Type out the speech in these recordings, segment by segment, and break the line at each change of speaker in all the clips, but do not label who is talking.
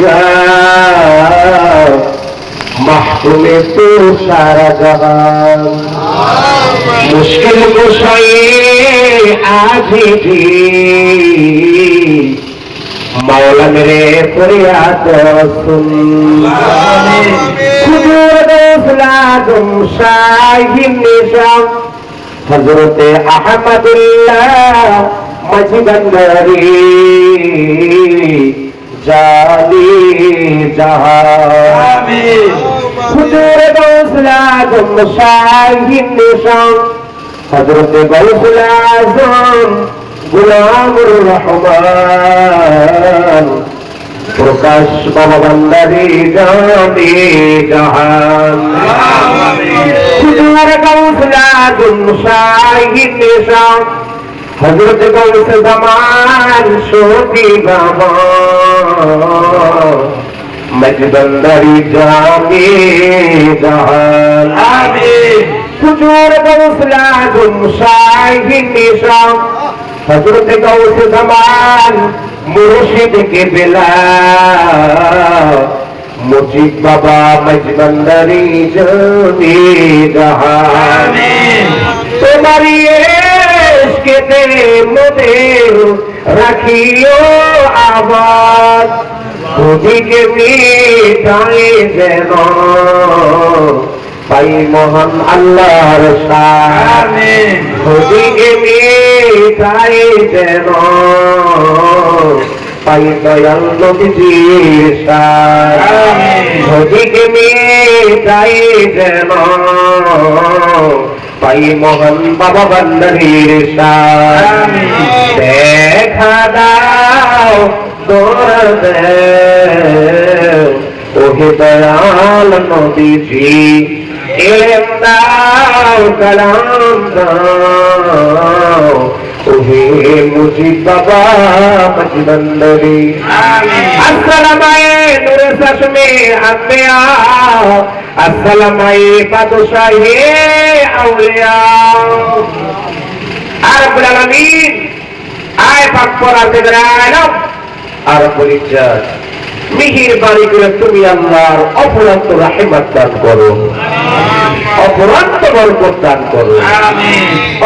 যাও। মাহতুমে তো সারা জাহান মুশকিল গোসাইয়ে আজি জি মাওলা মেরে ফরিয়াদ গুম শাহিন হজরতে আহমদুল্লাহ মজবন্দরি জালি হুজুর গৌসলা গুম শাহিন নিশাম হজরতে গৌসলা আজম গুলামুর রহমান। প্রকাশ বাবা বান্দারি জানি জাহান হুজুর গৌসলা গুম শাহিন নিশাম হজরত গৌস জামান শোকি বাবা মজবন্দরি জানি জাহান হুজুর গৌসলা গুম শাহিন নিশাম হজরত গৌস জামান মুর্শিদ কে বেলা মুজিব বাবা মজবন্দরি জানি জাহান তোমারি এসকেতে মোদের রাখিও আবাদ খুদিকে মিটাই যেন পাই মহান আল্লাহর শান খুদিকে মিটাই যেন পাই দয়াল নবীজির শান খুদিকে মিটাই যেন পাই মোহন বাবা বন্ধনীর দেখা দাও ওহে দয়াল মোদীজি ওহে মুজি বাবা মজবন্দরি নূরে চশমে আম্বিয়া আসসালামাই বাদশাহে আউলিয়া। আর আলামিন আয় পাক করা জিবরাইল আর পরিচয় মেহেরবানি করে তুমি আল্লাহর অপরান্ত রাহিমাত দান করো। অপরান্ত বরকত দান করো।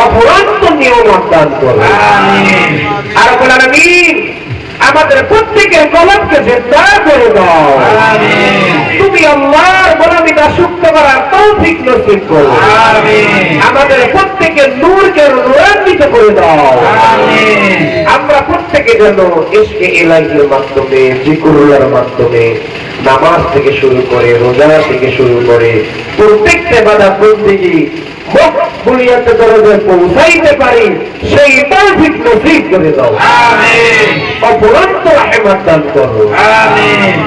অপরান্ত নিয়মত দান করো। আর বলার আমাদের প্রত্যেকের কলমকে জেদ্দা করে দাও। তুমি আল্লাহর গোলামিটা সুক্ত করার তৌফিক নসিব করো। আমাদের প্রত্যেকের নূরকে নূরান্বিত করে দাও। আমরা প্রত্যেকে যেন ইসকে ইলাহির মাধ্যমে জিকুরুল্লার মাধ্যমে নামাজ থেকে শুরু করে রোজা থেকে শুরু করে প্রত্যেকটা বাধা বন্দিগি বুলিয়াতে দরজে পৌঁছাইতে পারি সেই তৌফিক নসিব করে দাও অপরন্ত রাহেমাত দান করো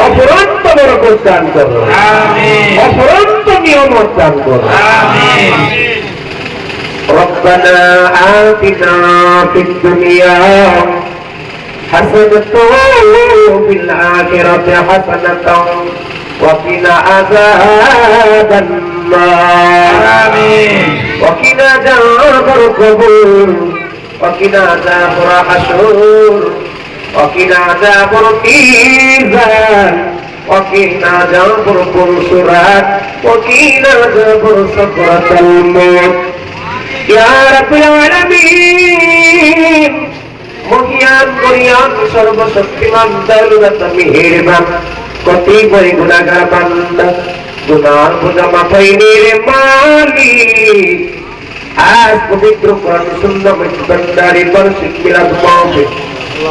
অপরন্ত বরকত দান করো অপরন্ত নিয়মত দান করো ربنا آتنا في الدنيا حسنة وفي الآخرة حسنة وقنا عذاب النار وقنا عذاب القبور وقنا عذاب الحشور وقنا عذاب الميزان وقنا عذاب القنصرات وقنا عذاب سكرة الموت يا رب العالمين মহিয়ান মরিয়ান সর্বশক্তিমান দৌলত মেহেরবান কতি করে গুণাগার বান্দা গুনার বোঝা মাথায় নিয়ে মালিক আজ পবিত্র কোরআন সুন্দর বন্দারি পর শিখিলাত মাওবে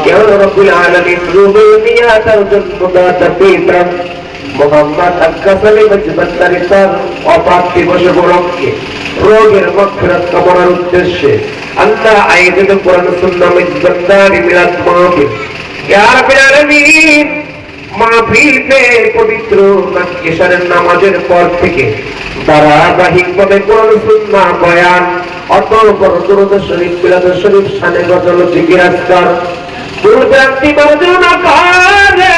يا رب العالمين ربوبيات الجنبات পিতা মোহাম্মদ আক্কাসালি মজবন্দারি তার অপাত দিবসে উপলক্ষে রোগের মক্ষরত কামনার উদ্দেশ্যে আল্লাহ আয়োজিত কোরআন সুন্নাহ মজবন্দারি মিলাদ মাহফিল ইয়া রাব্বিল আলামিন মাহফিলতে পবিত্র কেশরের নামাজের পর থেকে ধারাবাহিকভাবে কোরআন সুন্নাহ বয়ান, অতঃপর দুরুদ শরীফ বিলাদ শরীফ, শানে গজল, জিকির, আজকার দুর্গান্তি বর্জনা করে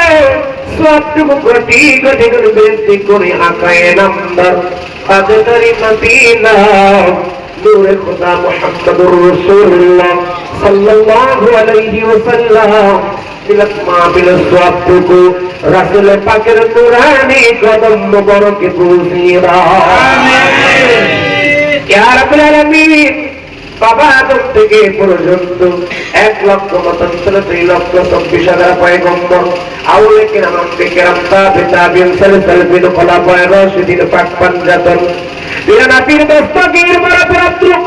সবটুকু সাল্লাল্লাহু আলাইহি ওয়াসাল্লাম। সবটুকু। রাসূল পাকের নুরানি কদম মোবারকে পৌঁছিয়ে দাও। ইয়া রাব্বুল আলামিন বাবা আদম থেকে পর্যন্ত এক লক্ষ মতান্তর দুই লক্ষ চব্বিশ হাজার পয়গম্বর। আউলে কিরাম রাশিদিন পাক পাঞ্জাতন। দস্তগীর আব্দুল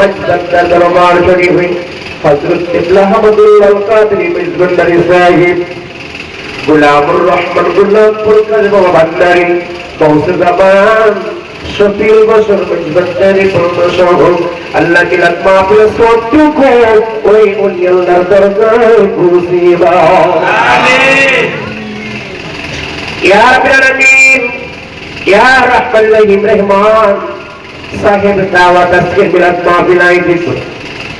মজদার দরবার শরীফ হযরত কিবলা হামদুল্লাহ কাদরি মিজবন্দারি সাহেব গুলামুর রহমান গুলামপুর কাজী বাবা ভান্ডারি বংশ জামান সতিল বছর মজবন্দারি পূর্ণ আল্লাহ কি লাত মাহফিল সত্যুকু ওই ওলি আল্লাহর দরগায় পৌঁছিয়ে দাও আমিন ইয়া রাব্বিল আলামিন ইয়া রাহমান রহিম রহমান সাহেব দাওয়াত আজকে মিলাদ মাহফিল আয়োজিত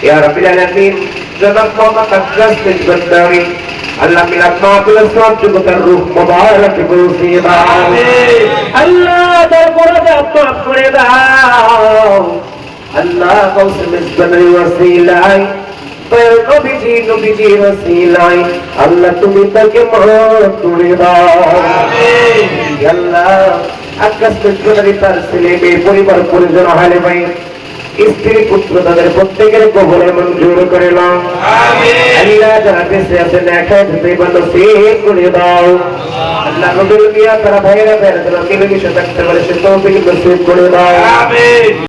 ইয়া রাব্বিল আলামিন জনাব মোহাম্মদ আকাশ মজবন্দারি আল্লাহ মিলাদ মাহফিল সব যুবকের রূহ মুবারক পৌঁছিয়ে দাও আল্লাহ দরবারে মাফ করে দাও আল্লাহ কৌস মিসবানের ওয়াসিলায় তোর নবীজি নবীজি ওয়াসিলায় আল্লাহ তুমি তাকে মাফ করে দাও আল্লাহ আকাশ মিসবানের তার ছেলে মেয়ে পরিবার পরিজন হালে ভাই স্ত্রী পুত্র তাদের প্রত্যেকের কবরে মঞ্জুর করে নাও। আল্লাহ যারা বেঁচে আছেন একা ধুতে ভালো সে করে দাও। আল্লাহ নবীর মিয়া তারা ভাইয়েরা ভাইয়েরা যারা মিলেমিশে থাকতে পারে সে তৌফিক নসিব করে দাও।